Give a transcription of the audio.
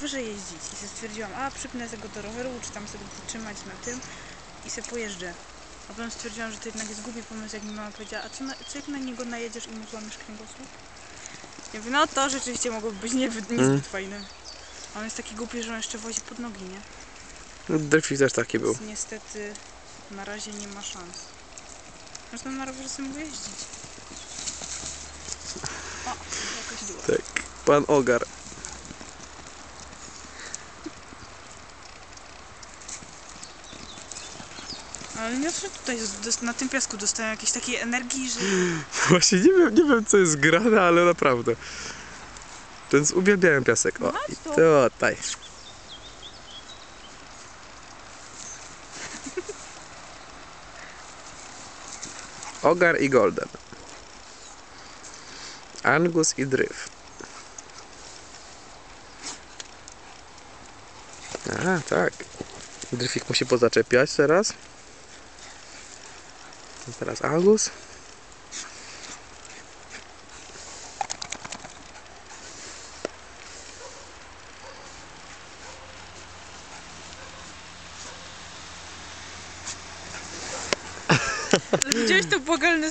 rowerze jeździć. I sobie stwierdziłam, a przypnę tego do roweru, czy tam sobie trzymać na tym i sobie pojeżdżę. A potem stwierdziłam, że to jednak jest głupi pomysł, jak mi mama powiedziała, a co, na, co jak na niego najedziesz i mu złamiesz kręgosłup? Ja mówię, no to rzeczywiście mogłoby być nie, niezbyt Mm. fajne. A on jest taki głupi, że on jeszcze wozi pod nogi, nie? No, Delphi też taki był. Więc niestety na razie nie ma szans. Zresztą na rowerze sobie mogę jeździć. O, jakoś było. Tak. Pan Ogar. Ale nie że tutaj na tym piasku dostałem jakiejś takiej energii, że Właśnie nie wiem, nie wiem co jest grane, ale naprawdę. Więc uwielbiałem piasek. O, Chodź i tu. tutaj. Ogar i Golden. Angus i Dryf. A, tak. Dryfik musi pozaczepiać teraz. Teraz Angus. Ale widziałeś to błagalne